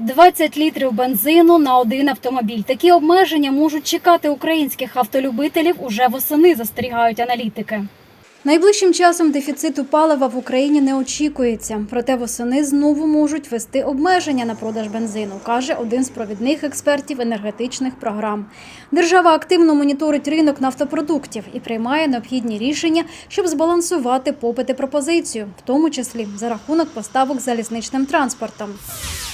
20 літрів бензину на один автомобіль. Такі обмеження можуть чекати українських автолюбителів уже восени, застерігають аналітики. Найближчим часом дефіциту палива в Україні не очікується. Проте восени знову можуть вести обмеження на продаж бензину, каже один з провідних експертів енергетичних програм. Держава активно моніторить ринок нафтопродуктів і приймає необхідні рішення, щоб збалансувати попит і пропозицію, в тому числі за рахунок поставок залізничним транспортом.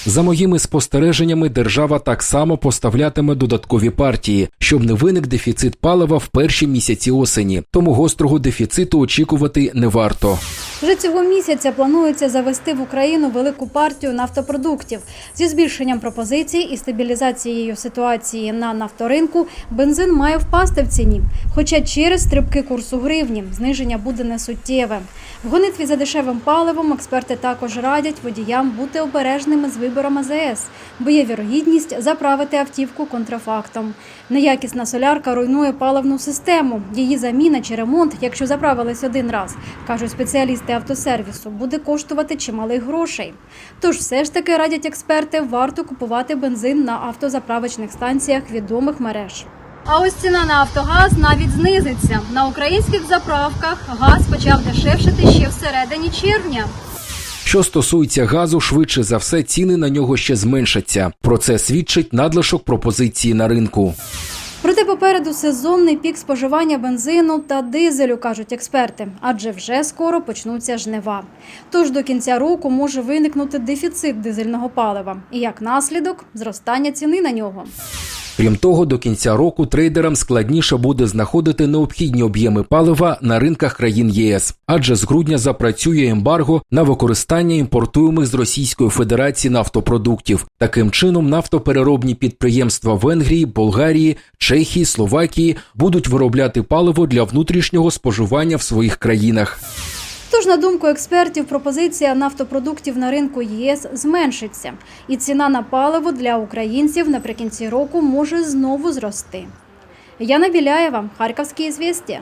За моїми спостереженнями, держава так само поставлятиме додаткові партії, щоб не виник дефіцит палива в перші місяці осені. Тому гострого дефіциту очікувати не варто. Вже цього місяця планується завести в Україну велику партію нафтопродуктів. Зі збільшенням пропозицій і стабілізацією ситуації на нафторинку бензин має впасти в ціні. Хоча через стрибки курсу гривні зниження буде несуттєве. В гонитві за дешевим паливом експерти також радять водіям бути обережними з вибором АЗС, бо є вірогідність заправити автівку контрафактом. Неякісна солярка руйнує паливну систему. Її заміна чи ремонт, якщо заправились один раз, кажуть спеціалісти автосервісу, буде коштувати чималих грошей. Тож все ж таки радять експерти, варто купувати бензин на автозаправочних станціях відомих мереж. А ось ціна на Автогаз навіть знизиться. На українських заправках газ почав дешевшити ще всередині червня. Що стосується газу, швидше за все ціни на нього ще зменшаться. Про це свідчить надлишок пропозиції на ринку. Проте попереду сезонний пік споживання бензину та дизелю, кажуть експерти, адже вже скоро почнуться жнива. Тож до кінця року може виникнути дефіцит дизельного палива і як наслідок зростання ціни на нього. Крім того, до кінця року трейдерам складніше буде знаходити необхідні об'єми палива на ринках країн ЄС, адже з грудня запрацює ембарго на використання імпортуємих з Російської Федерації нафтопродуктів. Таким чином, нафтопереробні підприємства Венгрії, Болгарії, Чехії, Словакії будуть виробляти паливо для внутрішнього споживання в своїх країнах. Тож, на думку експертів, пропозиція нафтопродуктів на ринку ЄС зменшиться, і ціна на паливо для українців наприкінці року може знову зрости. Яна Біляєва, Харківські звістя.